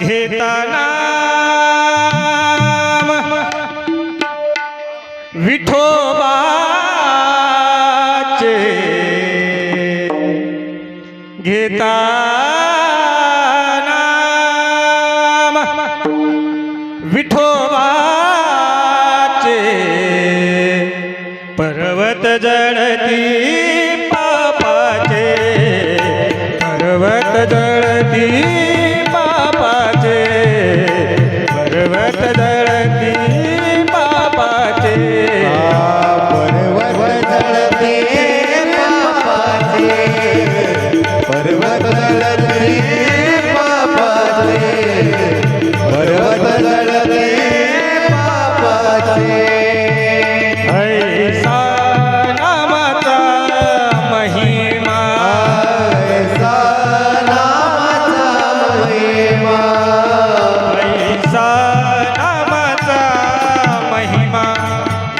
घेताना विठोबाचे घेता विठोबाचे पर्वत जडती Aí.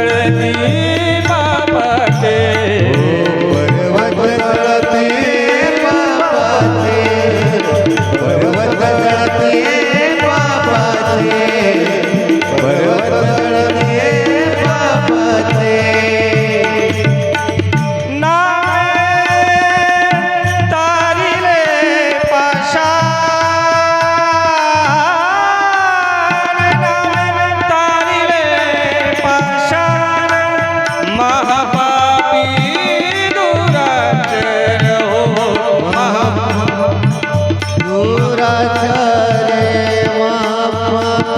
ಬೆಳೆದಿ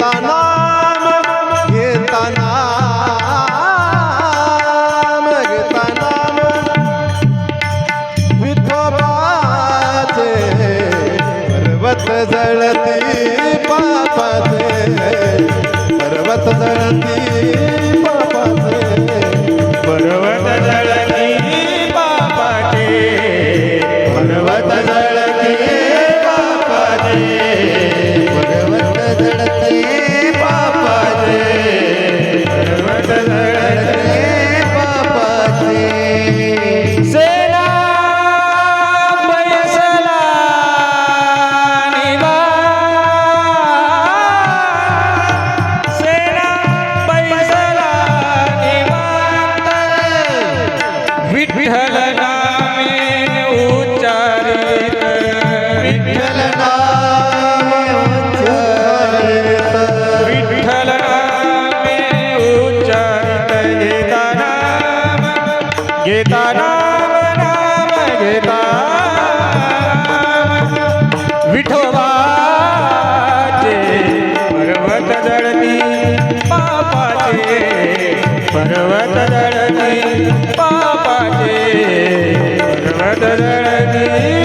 घेता नाम घेता नाम घेता नाम. विठोबाचे जळती. देता। विठोबाचे पर्वत जळती पापाचे पर्वत जळती पापाचे पर्वत जळती